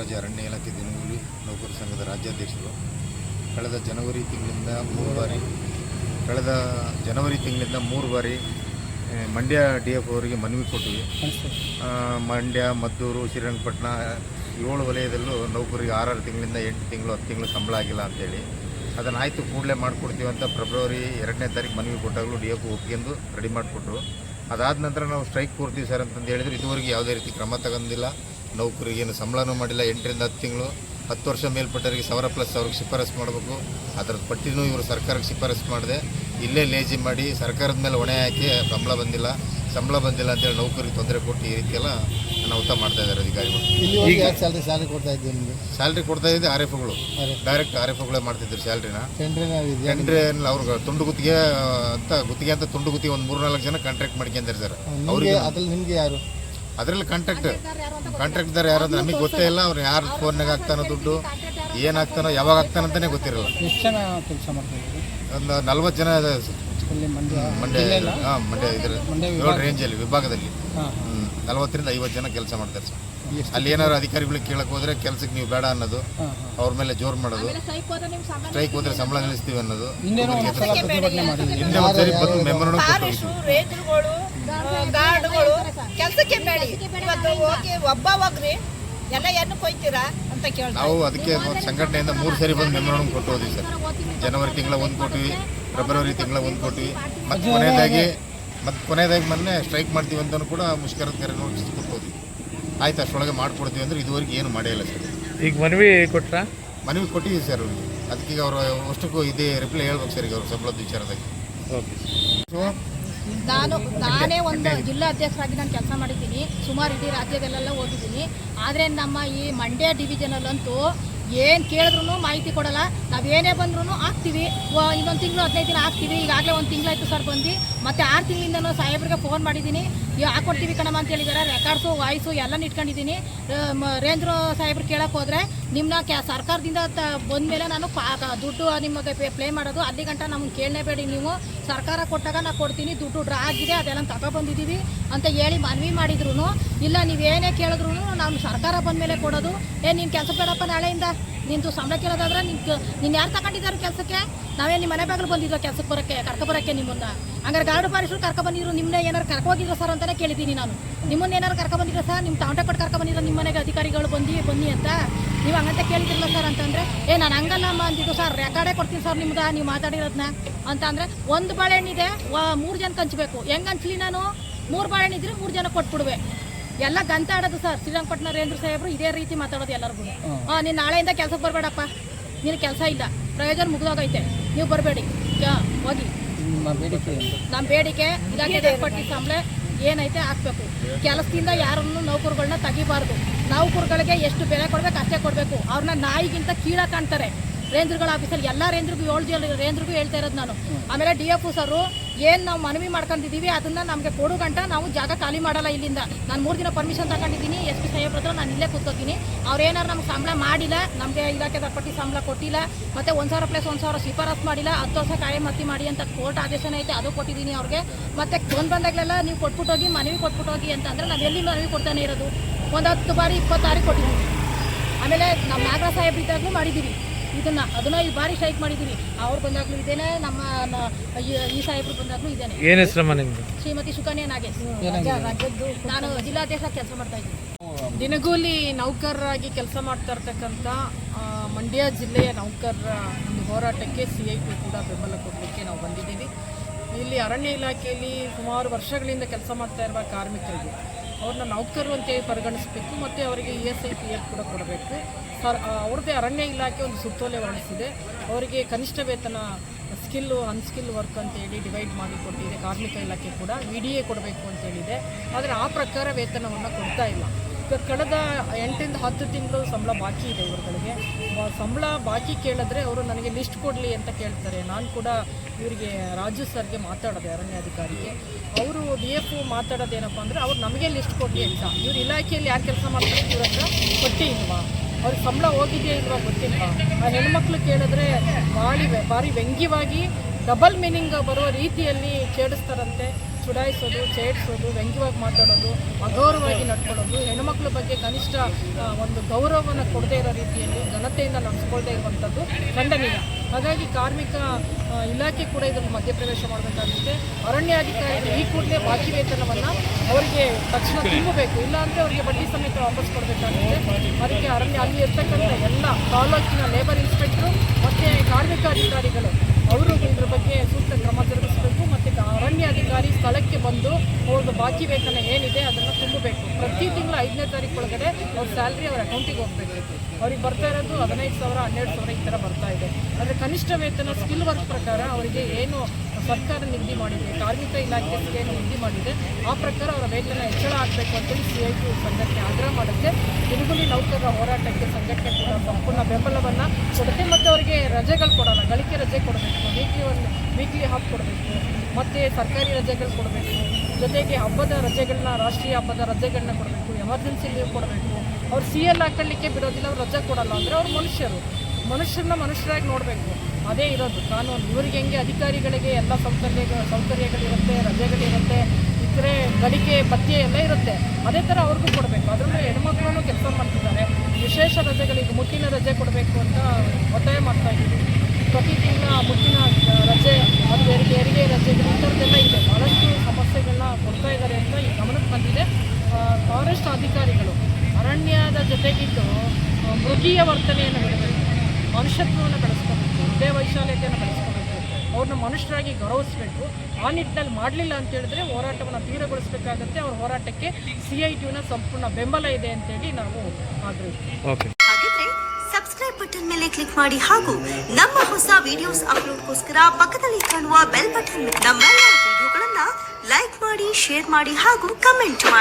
ರಾಜ್ಯ ಅರಣ್ಯ ಇಲಾಖೆ ದಿನಗೂಲಿ ನೌಕರ ಸಂಘದ ರಾಜ್ಯಾಧ್ಯಕ್ಷರು. ಕಳೆದ ಜನವರಿ ತಿಂಗಳಿಂದ ಮೂರು ಬಾರಿ, ಕಳೆದ ಜನವರಿ ತಿಂಗಳಿಂದ ಮೂರು ಬಾರಿ ಮಂಡ್ಯ ಡಿ ಎಫ್ ಅವರಿಗೆ ಮನವಿ ಕೊಟ್ಟಿವಿ. ಮಂಡ್ಯ, ಮದ್ದೂರು, ಶ್ರೀರಂಗಪಟ್ಟಣ, ಏಳು ವಲಯದಲ್ಲೂ ನೌಕರಿಗೆ ಆರಾರು ತಿಂಗಳಿಂದ ಎಂಟು ತಿಂಗಳು, ಹತ್ತು ತಿಂಗಳು ಸಂಬಳ ಆಗಿಲ್ಲ ಅಂತೇಳಿ. ಅದನ್ನು ಆಯಿತು, ಕೂಡಲೇ ಮಾಡಿಕೊಡ್ತೀವಿ ಅಂತ ಫೆಬ್ರವರಿ ಎರಡನೇ ತಾರೀಕು ಮನವಿ ಕೊಟ್ಟಾಗಲೂ ಡಿ ಎಫ್ ಒಪ್ಪಿಗೆಂದು ರೆಡಿ ಮಾಡಿಕೊಟ್ರು. ಅದಾದ ನಂತರ ನಾವು ಸ್ಟ್ರೈಕ್ ಕೊಡ್ತೀವಿ ಸರ್ ಅಂತಂದು ಹೇಳಿದ್ರು. ಇದುವರೆಗೆ ಯಾವುದೇ ರೀತಿ ಕ್ರಮ ತಗೊಂಡಿಲ್ಲ. ನೌಕರಿಗೆ ಏನು ಸಂಬಳನೂ ಮಾಡಿಲ್ಲ. ಎಂಟರಿಂದ ಹತ್ತು ತಿಂಗಳು ಹತ್ತು ವರ್ಷ ಮೇಲ್ಪಟ್ಟವರಿಗೆ ಸಾವಿರ ಪ್ಲಸ್ ಅವ್ರಿಗೆ ಶಿಫಾರಸು ಮಾಡಬೇಕು. ಅದರ ಪಟ್ಟಿನೂ ಇವರು ಸರ್ಕಾರಕ್ಕೆ ಶಿಫಾರಸು ಮಾಡಿದೆ. ಇಲ್ಲೇ ಲೇಜಿ ಮಾಡಿ ಸರ್ಕಾರದ ಮೇಲೆ ಹೊಣೆ ಹಾಕಿ ಸಂಬಳ ಬಂದಿಲ್ಲ. ಸಂಬಳ ಬಂದಿಲ್ಲ ಅಂತೇಳಿ ನೌಕರಿಗೆ ತೊಂದರೆ ಕೊಟ್ಟು ಈ ರೀತಿಯೆಲ್ಲ ಎಲ್ಲ ಅನಾಹುತ ಮಾಡ್ತಾ ಇದ್ದಾರೆ ಅಧಿಕಾರಿಗಳು. ಸ್ಯಾಲ್ರಿ ಸ್ಯಾಲ್ರಿ ಕೊಡ್ತಾ ಇದ್ದೀವಿ ನಿಮಗೆ? ಸ್ಯಾಲ್ರಿ ಕೊಡ್ತಾ ಇದ್ದೆ ಆರ್ ಎಫ್ಗಳು. ಗಳು ಡೈರೆಕ್ಟ್ ಆರ್ ಎಫ್ಗಳೇ ಮಾಡ್ತಿದ್ರು ಸ್ಯಾಲ್ರಿನ ಟೆಂಡ್ರ್ ಅವ್ರ ಅವ್ರಿಗೆ ತುಂಡು ಗುತ್ತಿಗೆ ಅಂತ ಗುತ್ತಿಗೆ ಅಂತ ತುಂಡು ಗುತ್ತಿಗೆ ಒಂದು ಮೂರ್ನಾಲ್ಕು ಜನ ಕಾಂಟ್ರಾಕ್ಟ್ ಮಾಡ್ಕೊಂಡಿದ್ದಾರೆ ಸರ್. ಅವರಿಗೆ ಅವ್ರಿಗೆ ಅದ್ರಲ್ಲಿ ನಿಮಗೆ ಯಾರು? ಅದರಲ್ಲಿ ಕಾಂಟ್ರಾಕ್ಟ್ ಕಾಂಟ್ರಾಕ್ಟ್ದಾರ ಯಾರು ಅಂತ ನಮಗೆ ಗೊತ್ತೇ ಇಲ್ಲ ಅವ್ರು ಯಾರು ಫೋನ್ನಾಗ ಹಾಕ್ತಾನೋ ದುಡ್ಡು ಏನು ಹಾಕ್ತಾನೋ ಯಾವಾಗ ಹಾಕ್ತಾನಂತಾನೆ ಗೊತ್ತಿರಲ್ಲ. ಎಷ್ಟು ಜನ ಕೆಲಸ ಮಾಡ್ತಾ ಒಂದು ನಲ್ವತ್ತು ಜನ ಇದೆ ಸರ್. ಮಂಡ್ಯ ಮಂಡ್ಯ ಹಾಂ ಮಂಡ್ಯ ಇದ್ರ ಏಳು ರೇಂಜಲ್ಲಿ ವಿಭಾಗದಲ್ಲಿ. ಹ್ಞೂ ನಲವತ್ತರಿಂದ ಐವತ್ತು ಜನ ಕೆಲಸ ಮಾಡ್ತಾರೆ ಸರ್. ಅಲ್ಲಿ ಏನಾದ್ರು ಅಧಿಕಾರಿಗಳಿಗೆ ಕೇಳಕ್ ಹೋದ್ರೆ ಕೆಲಸಕ್ಕೆ ನೀವು ಬೇಡ ಅನ್ನೋದು ಅವ್ರ ಮೇಲೆ ಜೋರ್ ಮಾಡೋದು. ಸ್ಟ್ರೈಕ್ ಹೋದ್ರೆ ಸಂಬಳ ನಿಲ್ಲಿಸ್ತೀವಿ ಅನ್ನೋದು. ಹಿಂದೆ ಒಂದ್ಸರಿ ಬಂದು ಮೆಮೊರಂಡಮ್ ಕೊಟ್ಟು ಹೋಗಿದ್ವಿ. ರೇಂಜರ್ಗಳು ಗಾರ್ಡ್ಗಳು ಕೆಲಸಕ್ಕೆ ಬೇಡಿ. ಇವತ್ತು ಹೋಗಿ ಒಬ್ಬ ಹೋಗ್ರಿ ಎಲ್ಲ ಏನು ಕೊಯ್ತೀರಾ ಅಂತ ಕೇಳ್ತಾರೆ. ನಾವು ಅದಕ್ಕೆ ಸಂಘಟನೆಯಿಂದ ಮೂರು ಸರಿ ಬಂದು ಮೆಮೊರಂಡಮ್ ಕೊಟ್ಟು ಹೋದ್ವಿ ಸರ್. ಜನವರಿ ತಿಂಗಳ ಒಂದು ಕೊಟ್ವಿ ಫೆಬ್ರವರಿ ತಿಂಗಳ ಒಂದು ಕೊಟ್ವಿ. ಮತ್ತೆ ಕೊನೆಯದಾಗಿ ಮತ್ತೆ ಕೊನೆಯದಾಗಿ ಮೊನ್ನೆ ಸ್ಟ್ರೈಕ್ ಮಾಡ್ತೀವಿ ಅಂತಲೂ ಕೂಡ ಮುಷ್ಕರ ಕರೆ ನೋಟಿಸ್ ಕೊಟ್ಟು ಹೋದ್ವಿ. ಆಯ್ತು ಅಷ್ಟರೊಳಗೆ ಮಾಡಿಕೊಡ್ತೀವಿ ಅಂದ್ರೆ ಇದುವರೆಗೆ ಏನು ಮಾಡಿಲ್ಲ ಇಲ್ಲ ಸರ್. ಈಗ ಮನವಿ ಕೊಟ್ರಾ? ಮನವಿ ಕೊಟ್ಟಿದ್ದೀವಿ ಸರ್. ಅವ್ರಿಗೆ ಅದಕ್ಕೀಗ ಅವರು ಅಷ್ಟಕ್ಕೂ ಇದೇ ರಿಪ್ಲೈ ಹೇಳ್ಬೇಕು ಸರ್ ಈಗ ಅವ್ರ ಸಂಬಳದ ವಿಚಾರದಾಗ ಓಕೆ ನಾನು ನಾನೇ ಒಂದು ಜಿಲ್ಲಾ ಅಧ್ಯಕ್ಷರಾಗಿ ನಾನು ಕೆಲಸ ಮಾಡಿದ್ದೀನಿ. ಸುಮಾರು ಇಡೀ ರಾಜ್ಯದಲ್ಲೆಲ್ಲ ಓದಿದ್ದೀನಿ. ಆದರೆ ನಮ್ಮ ಈ ಮಂಡ್ಯ ಡಿವಿಷನಲ್ಲಂತೂ ಏನು ಕೇಳಿದ್ರು ಮಾಹಿತಿ ಕೊಡಲ್ಲ. ನಾವು ಏನೇ ಬಂದ್ರೂ ಹಾಕ್ತೀವಿ. ಇನ್ನೊಂದು ತಿಂಗಳು, ಹದಿನೈದು ದಿನ ಹಾಕ್ತೀವಿ. ಈಗಾಗಲೇ ಒಂದು ತಿಂಗಳಾಯ್ತು ಸರ್ ಬಂದು. ಮತ್ತೆ ಆರು ತಿಂಗಳಿಂದನೂ ಸಾಹೇಬ್ರಿಗೆ ಫೋನ್ ಮಾಡಿದ್ದೀನಿ ಹಾಕ್ಕೊಡ್ತೀವಿ ಕಣಮ್ಮ ಅಂತ ಹೇಳಿದ್ದಾರೆ ರೆಕಾರ್ಡ್ಸು ವಾಯ್ಸು ಎಲ್ಲ ಇಟ್ಕೊಂಡಿದ್ದೀನಿ ರೇಂದ್ರ ಸಾಹೇಬ್ರು ಕೇಳಕ್ಕೆ ಹೋದರೆ ನಿಮ್ಮನ್ನ ಕ್ಯಾ, ಸರ್ಕಾರದಿಂದ ತ, ಬಂದಮೇಲೆ ನಾನು ಪಾ ದುಡ್ಡು ನಿಮಗೆ ಪ್ಲೇ ಮಾಡೋದು. ಅಲ್ಲಿ ಗಂಟ ನಮ್ಗೆ ಕೇಳಲೇಬೇಡಿ ನೀವು. ಸರ್ಕಾರ ಕೊಟ್ಟಾಗ ನಾನು ಕೊಡ್ತೀನಿ. ದುಡ್ಡು ಡ್ರಾ ಆಗಿದೆ. ಅದೆಲ್ಲ ತಗೊಬಂದಿದ್ದೀವಿ ಅಂತ ಹೇಳಿ ಮನವಿ ಮಾಡಿದ್ರು ಇಲ್ಲ, ನೀವು ಏನೇ ಕೇಳಿದ್ರು ನಾವು ಸರ್ಕಾರ ಬಂದಮೇಲೆ ಕೊಡೋದು. ಏ ನಿನ್ನ ಕೆಲಸ ಬೇಡಪ್ಪ ನಾಳೆಯಿಂದ. ನಿಂದು ಸಂಬಳ ಕೇಳೋದಾದ್ರೆ ನಿನ್ ನೀನು ಯಾರು ತಗೊಂಡಿದ್ದಾರೆ ಕೆಲಸಕ್ಕೆ? ನಾವೇ ನಿಮ್ಮ ಮನೆ ಬಾಗಿಲು ಬಂದಿದ್ವು ಕೆಲಸಕ್ಕೆ ಬರೋಕ್ಕೆ ಕರ್ಕೊಬರೋಕ್ಕೆ ನಿಮ್ಮನ್ನ. ಹಂಗಾರೆ ಗಾರ್ಡ್ ಪಾರಿಸರು ಕರ್ಕೊ ಬಂದಿದ್ರು ನಿಮ್ಮನ್ನ ಏನಾರು ಕರ್ಕೊ ಹೋಗಿದ್ರು ಸರ್ ಅಂತಾನೆ ಕೇಳಿದ್ದೀನಿ ನಾನು. ನಿಮ್ಮನ್ನ ಏನಾರು ಕರ್ಕೊ ಬಂದಿದ್ರು ಸರ್? ನಿಮ್ಮ ತಾಂಟೆ ಕೊಟ್ಟು ಕರ್ಕೊ ಬಂದಿರೋ ನಿಮ್ಮ ಮನೆಗೆ ಅಧಿಕಾರಿಗಳು ಬಂದು, ಬನ್ನಿ ಅಂತ. ನೀವು ಹಂಗಂತ ಕೇಳಿದ್ರಲ್ಲ ಸರ್ ಅಂತಂದ್ರೆ, ಏ, ನಾನು ಹಂಗಲ್ಲಮ್ಮ ಅಂತಿದ್ದು ಸರ್. ರೆಕಾರ್ಡೇ ಕೊಡ್ತೀನಿ ಸರ್ ನಿಮ್ದು ನೀವು ಮಾತಾಡಿರೋದನ್ನ ಅಂತ ಅಂದ್ರೆ ಒಂದು ಬಾಳೆಹಣ್ಣಿದೆ ಮೂರು ಜನಕ್ಕೆ ಹಂಚ್ಬೇಕು. ಹೆಂಗ್ ಹಂಚ್ಲಿ ನಾನು? ಮೂರು ಬಾಳೆಹಣ್ಣಿದ್ರೆ ಮೂರು ಜನ ಕೊಟ್ಬಿಡುವೆ. ಎಲ್ಲ ಗಂತಾಡೋದು ಸರ್. ಶ್ರೀರಂಗಪಟ್ಟಣ ರೇಂದ್ರ ಸಾಹೇಬ್ರು ಇದೇ ರೀತಿ ಮಾತಾಡೋದು ಎಲ್ಲರಿಗೂ ಹಾಂ ನೀನು ನಾಳೆಯಿಂದ ಕೆಲಸಕ್ಕೆ ಬರಬೇಡಪ್ಪ. ನೀನು ಕೆಲಸ ಇಲ್ಲ. ಪ್ರಯೋಜನ ಮುಗಿದೋಗೈತೆ. ನೀವು ಬರಬೇಡಿ. ಹೋಗಿ. ನಿಮ್ಮ ಬೇಡಿಕೆ ಏನು? ನಮ್ಮ ಬೇಡಿಕೆ ಇಲಾಖೆ ಪಟ್ಟಿ ಸಂಬಳ ಏನೈತೆ ಹಾಕ್ಬೇಕು. ಕೆಲಸದಿಂದ ಯಾರನ್ನು ನೌಕರುಗಳನ್ನ ತೆಗಿಬಾರ್ದು. ನೌಕರುಗಳಿಗೆ ಎಷ್ಟು ಬೆಲೆ ಕೊಡ್ಬೇಕು ಅಷ್ಟೇ ಕೊಡಬೇಕು. ಅವ್ರನ್ನ ನಾಯಿಗಿಂತ ಕೀಳ ಕಾಣ್ತಾರೆ. ರೇಂದ್ರಗಳ ಆಫೀಸಲ್ಲಿ ಎಲ್ಲ ರೇಂದ್ರಿಗೂ ಏಳು ರೇಂದ್ರಿಗೂ ಹೇಳ್ತಾ ಇರೋದು ನಾನು. ಆಮೇಲೆ ಡಿ ಎಫ್ ಸರು ಏನು ನಾವು ಮನವಿ ಮಾಡ್ಕೊಂಡಿದ್ದೀವಿ ಅದನ್ನ ನಮಗೆ ಕೊಡು ಗಂಟ ನಾವು ಜಾಗ ಖಾಲಿ ಮಾಡಲ್ಲ ಇಲ್ಲಿಂದ. ನಾನು ಮೂರು ದಿನ ಪರ್ಮಿಷನ್ ತಗೊಂಡಿದ್ದೀನಿ, ಎಸ್ ಪಿ ಸಾಹೇಬ್ರ ಹತ್ರ ನಾನು ಇಲ್ಲೇ ಕೂತ್ಕೋತೀನಿ. ಅವ್ರು ಏನಾರು ನಮ್ಗೆ ಸಂಬಳ ಮಾಡಿಲ್ಲ, ನಮಗೆ ಇಲಾಖೆ ಪಟ್ಟಿ ಸಂಬಳ ಕೊಟ್ಟಿಲ್ಲ, ಮತ್ತೆ ಒಂದು ಸಾವಿರ ಪ್ಲಸ್ ಒಂದು ಸಾವಿರ ಶಿಫಾರಸ್ ಮಾಡಿಲ್ಲ, ಹತ್ತು ವರ್ಷ ಕಾಯಂ ಮತ್ತಿ ಮಾಡಿ ಅಂತ ಕೋರ್ಟ್ ಆದೇಶನೇ ಐತೆ, ಅದು ಕೊಟ್ಟಿದ್ದೀನಿ ಅವ್ರಿಗೆ. ಮತ್ತೆ ಬಂದ್ ಬಂದಾಗಲೆಲ್ಲ ನೀವು ಕೊಟ್ಬಿಟ್ಟು ಹೋಗಿ, ಮನವಿ ಕೊಟ್ಬಿಟ್ಟು ಹೋಗಿ ಅಂತಂದರೆ ನಾವು ಎಲ್ಲಿ ಮನವಿ ಕೊಡ್ತಾನೆ ಇರೋದು? ಒಂದು ಹತ್ತು ಬಾರಿ ಇಪ್ಪತ್ತಾರು ಕೊಟ್ಟಿದ್ದೀವಿ ಆಮೇಲೆ ನಮ್ಮ ನಾಗರ ಸಾಹೇಬ್ ಇದ್ದಾಗಲೂ ಮಾಡಿದ್ದೀವಿ ಇದನ್ನ ಹದಿನೈದು ಬಾರಿ ಸ್ಟ್ರೈಕ್ ಮಾಡಿದ್ದೀವಿ ಅವ್ರು ಬಂದಾಗ್ಲೂ ಇದೇನೆ ನಮ್ಮ ನ- ಈ- ಈ ಸಾಹೇಬ್ರು ಬಂದಾಗಲೂ ಇದೇನೆ. ಏನು ಹೆಸರಮ್ಮ ನಿಮ್ದು? ಶ್ರೀಮತಿ ಸುಕನ್ಯಾ ನಾಗೇಶ್ ನಾನು ಜಿಲ್ಲಾಧ್ಯಕ್ಷ ಕೆಲಸ ಮಾಡ್ತಾ ಇದ್ದೀನಿ. ದಿನಗೂಲಿ ನೌಕರರಾಗಿ ಕೆಲಸ ಮಾಡ್ತಾ ಇರ್ತಕ್ಕಂಥ ಆ, ಮಂಡ್ಯ ಜಿಲ್ಲೆಯ ನೌಕರರ ಒಂದು ಹೋರಾಟಕ್ಕೆ ಸಿ ಐ ಪಿ ಕೂಡ ಬೆಂಬಲ ಕೊಡಲಿಕ್ಕೆ ನಾವು ಬಂದಿದ್ದೀವಿ. ಇಲ್ಲಿ ಅರಣ್ಯ ಇಲಾಖೆಯಲ್ಲಿ ಸುಮಾರು ವರ್ಷಗಳಿಂದ ಕೆಲಸ ಮಾಡ್ತಾ ಇರುವ ಕಾರ್ಮಿಕರಿಗೆ ಅವ್ರನ್ನ ನೌಕರರು ಅಂತೇಳಿ ಪರಿಗಣಿಸಬೇಕು ಮತ್ತು ಅವರಿಗೆ E S I P F ಕೂಡ ಕೊಡಬೇಕು. ಸರ್ ಅವ್ರದ್ದೇ ಅರಣ್ಯ ಇಲಾಖೆ ಒಂದು ಸುತ್ತೋಲೆ ಹೊರಡಿಸಿದೆ ಅವರಿಗೆ ಕನಿಷ್ಠ ವೇತನ ಸ್ಕಿಲ್ಲು ಅನ್ಸ್ಕಿಲ್ ವರ್ಕ್ ಅಂತೇಳಿ ಡಿವೈಡ್ ಮಾಡಿ ಕೊಟ್ಟಿದೆ, ಕಾರ್ಮಿಕ ಇಲಾಖೆ ಕೂಡ. ವಿ ಡಿ ಎ ಕೊಡಬೇಕು ಅಂತೇಳಿದೆ ಆದರೆ ಆ ಪ್ರಕಾರ ವೇತನವನ್ನು ಕೊಡ್ತಾ ಇಲ್ಲ. ಕಳೆದ ಎಂಟರಿಂದ ಹತ್ತು ತಿಂಗಳು ಸಂಬಳ ಬಾಕಿ ಇದೆ ಇವರುಗಳಿಗೆ. ಸಂಬಳ ಬಾಕಿ ಕೇಳಿದ್ರೆ ಅವರು ನನಗೆ ಲಿಸ್ಟ್ ಕೊಡಲಿ ಅಂತ ಕೇಳ್ತಾರೆ. ನಾನು ಕೂಡ ಇವರಿಗೆ ರಾಜು ಸರ್ಗೆ ಮಾತಾಡಿದೆ, ಅರಣ್ಯಾಧಿಕಾರಿಗೆ. ಅವರು ಡಿ ಎಫ್ ಮಾತಾಡೋದೇನಪ್ಪ ಅಂದರೆ ಅವ್ರು ನಮಗೆ ಲಿಸ್ಟ್ ಕೊಡಲಿ ಅಂತ. ಇವ್ರ ಇಲಾಖೆಯಲ್ಲಿ ಯಾರು ಕೆಲಸ ಮಾಡ್ತಾರೆ? ಇವ್ರ ಹತ್ರ ಕೊಟ್ಟಿ ಇಲ್ವಾ? ಅವ್ರಿಗೆ ಸಂಬಳ ಹೋಗಿದೆಯಾ ಇಲ್ವಾ ಗೊತ್ತಿಲ್ಲ. ಆ ಹೆಣ್ಮಕ್ಳು ಕೇಳಿದ್ರೆ ಭಾರಿ ಭಾರಿ ವ್ಯಂಗ್ಯವಾಗಿ ಡಬಲ್ ಮೀನಿಂಗ್ ಬರುವ ರೀತಿಯಲ್ಲಿ ಛೇಡಿಸ್ತಾರಂತೆ. ಚುಡಾಯಿಸೋದು ಛೇಡಿಸೋದು ವ್ಯಂಗ್ಯವಾಗಿ ಮಾತಾಡೋದು ಅಗೌರವಾಗಿ ನಡ್ಕೊಳ್ಳೋದು, ಹೆಣ್ಮಕ್ಳ ಬಗ್ಗೆ ಕನಿಷ್ಠ ಒಂದು ಗೌರವವನ್ನು ಕೊಡದೇ ಇರೋ ರೀತಿಯಲ್ಲಿ ಘನತೆಯಿಂದ ನಡೆಸ್ಕೊಳ್ದೇ ಇರುವಂಥದ್ದು ಖಂಡನೀಯ. ಹಾಗಾಗಿ ಕಾರ್ಮಿಕ ಇಲಾಖೆ ಕೂಡ ಇದನ್ನು ಮಧ್ಯಪ್ರವೇಶ ಮಾಡಬೇಕಾಗುತ್ತೆ. ಅರಣ್ಯಾಧಿಕಾರಿಗಳು ಈ ಕೂಡಲೇ ಬಾಕಿ ವೇತನವನ್ನು ಅವರಿಗೆ ತಕ್ಷಣ ತುಂಬಬೇಕು. ಇಲ್ಲಾಂದರೆ ಅವರಿಗೆ ಬಡ್ಡಿ ಸಮೇತ ವಾಪಸ್ ಕೊಡಬೇಕಾಗುತ್ತೆ. ಅದಕ್ಕೆ ಅರಣ್ಯ, ಅಲ್ಲಿ ಇರ್ತಕ್ಕಂಥ ಎಲ್ಲ ತಾಲೂಕಿನ ಲೇಬರ್ ಇನ್ಸ್ಪೆಕ್ಟ್ರು ಮತ್ತು ಕಾರ್ಮಿಕ ಅಧಿಕಾರಿಗಳು, ಅವರು ಇದ್ರ ಬಗ್ಗೆ ಸೂಕ್ತ ಕ್ರಮ ಜರುಗಿಸಬೇಕು. ಮತ್ತು ಅರಣ್ಯ ಅಧಿಕಾರಿ ಸ್ಥಳಕ್ಕೆ ಬಂದು ಅವ್ರದ್ದು ಬಾಕಿ ವೇತನ ಏನಿದೆ ಅದನ್ನು ತುಂಬಬೇಕು. ಪ್ರತಿ ತಿಂಗಳು ಐದನೇ ತಾರೀಕು ಒಳಗಡೆ ಅವ್ರ ಸ್ಯಾಲ್ರಿ ಅವ್ರ ಅಕೌಂಟಿಗೆ ಹೋಗಬೇಕು. ಅವ್ರಿಗೆ ಬರ್ತಾ ಇರೋದು ಹದಿನೈದು ಸಾವಿರ, ಹನ್ನೆರಡು ಸಾವಿರ ಈ ಥರ ಬರ್ತಾ ಇದೆ. ಆದರೆ ಕನಿಷ್ಠ ವೇತನ, ಸ್ಕಿಲ್ ವರ್ಕ್ ಪ್ರಕಾರ ಅವರಿಗೆ ಏನು ಸರ್ಕಾರ ನಿಗದಿ ಮಾಡಿದೆ, ಕಾರ್ಮಿಕ ಇಲಾಖೆ ಏನು ನಿಗದಿ ಮಾಡಿದೆ. ಆ ಪ್ರಕಾರ ಅವರ ವೇತನ ಹೆಚ್ಚಳ ಆಗಬೇಕು ಅಂತೇಳಿ ಸಿ ಐ ಟಿ ಸಂಘಟನೆ ಆಗ್ರಹ ಮಾಡುತ್ತೆ. ದಿನಗೂಲಿ ನೌಕರರ ಹೋರಾಟಕ್ಕೆ ಸಂಘಟನೆ ಕೂಡ ಸಂಪೂರ್ಣ ಬೆಂಬಲವನ್ನು ಕೊಡುತ್ತೆ ಮತ್ತು ಅವರಿಗೆ ರಜೆಗಳು ಕೊಡೋಲ್ಲ, ಗಳಿಕೆ ರಜೆ ಕೊಡಬೇಕು ವೀಕ್ಲಿ ಒಂದು ವೀಕ್ಲಿ ಹಾಫ್ ಕೊಡಬೇಕು, ಮತ್ತು ಸರ್ಕಾರಿ ರಜೆಗಳು ಕೊಡಬೇಕು, ಜೊತೆಗೆ ಹಬ್ಬದ ರಜೆಗಳನ್ನ, ರಾಷ್ಟ್ರೀಯ ಹಬ್ಬದ ರಜೆಗಳನ್ನ ಕೊಡಬೇಕು ಎಮರ್ಜೆನ್ಸಿ ಲೀವ್ ಕೊಡಬೇಕು. ಅವ್ರು ಸಿ ಎಲ್ ಹಾಕೊಳ್ಳಿಕ್ಕೆ ಬಿಡೋದಿಲ್ಲ, ಅವ್ರು ರಜೆ ಕೊಡಲ್ಲ ಅಂದರೆ ಅವ್ರು ಮನುಷ್ಯರು. ಮನುಷ್ಯರನ್ನ ಮನುಷ್ಯರಾಗಿ ನೋಡಬೇಕು. ಅದೇ ಇರೋದು. ಕಾನೂನು ಇವರಿಗೆ ಹೆಂಗೆ ಅಧಿಕಾರಿಗಳಿಗೆ ಎಲ್ಲ ಸೌಕರ್ಯ ಸೌಕರ್ಯಗಳಿರುತ್ತೆ, ರಜೆಗಳಿರುತ್ತೆ ಇತರೆ ಗಳಿಕೆ ಭತ್ಯೆ ಎಲ್ಲ ಇರುತ್ತೆ. ಅದೇ ಥರ ಅವ್ರಿಗೂ ಕೊಡಬೇಕು. ಅದರಲ್ಲೂ ಹೆಣ್ಮಕ್ಳು ಕೆಲಸ ಮಾಡ್ತಿದ್ದಾರೆ. ವಿಶೇಷ ರಜೆಗಳಿಗೆ ಮುಟ್ಟಿನ ರಜೆ ಕೊಡಬೇಕು ಅಂತ ಒತ್ತಾಯ ಮಾಡ್ತಾ ಇದ್ದೀವಿ ಪ್ರತಿ ತಿಂಗಳ ಮುಟ್ಟಿನ ರಜೆ ಅದು ಹೆರಿಗೆ ಹೆರಿಗೆ ರಜೆಗಳು ಈ ಥರದ್ದೆಲ್ಲ ಇದೆ. ಭಾಳಷ್ಟು ಸಮಸ್ಯೆಗಳನ್ನ ಕೊಡ್ತಾ ಇದ್ದಾರೆ ಅಂತ ಈ ಗಮನಕ್ಕೆ ಬಂದಿದೆ. ಫಾರೆಸ್ಟ್ ಅಧಿಕಾರಿಗಳು, ಅರಣ್ಯದ ಜೊತೆಗಿದ್ದು ಮೃಗೀಯ ವರ್ತನೆಯನ್ನು ಬೆಳೆಸಬೇಕು ಮನುಷ್ಯತ್ವವನ್ನು ಬೆಳೆಸ್ಕೋಬೇಕು. ಹೃದಯ ವೈಶಾಲ್ಯತೆಯನ್ನು ಬೆಳೆಸ್ಕೋಬೇಕು. ಅವ್ರನ್ನ ಮನುಷ್ಯರಾಗಿ ಗೌರವಿಸಬೇಕು. ಆ ನಿಟ್ಟಿನಲ್ಲಿ ಮಾಡಲಿಲ್ಲ ಅಂತ ಹೇಳಿದ್ರೆ ಹೋರಾಟವನ್ನು ತೀವ್ರಗೊಳಿಸಬೇಕಾಗುತ್ತೆ. ಅವ್ರ ಹೋರಾಟಕ್ಕೆ ಸಿ ಐ ಟಿನ ಸಂಪೂರ್ಣ ಬೆಂಬಲ ಇದೆ ಅಂತೇಳಿ ನಾವು ಆಗ್ರಹಿಸ್ತೀವಿ. ಓಕೆ ಹಾಗಿದ್ರೆ ಸಬ್ಸ್ಕ್ರೈಬ್ ಬಟನ್ ಮೇಲೆ ಕ್ಲಿಕ್ ಮಾಡಿ ಹಾಗೂ ನಮ್ಮ ಹೊಸ ವಿಡಿಯೋಸ್ ಅಪ್ಲೋಡ್ಗೋಸ್ಕರ ಪಕ್ಕದಲ್ಲಿ ಕಾಣುವ ಬೆಲ್ ಬಟನ್ ನಮ್ಮೆಲ್ಲ ವಿಡಿಯೋಗಳನ್ನ ಲೈಕ್ ಮಾಡಿ ಶೇರ್ ಮಾಡಿ ಹಾಗೂ ಕಮೆಂಟ್ ಮಾಡಿ.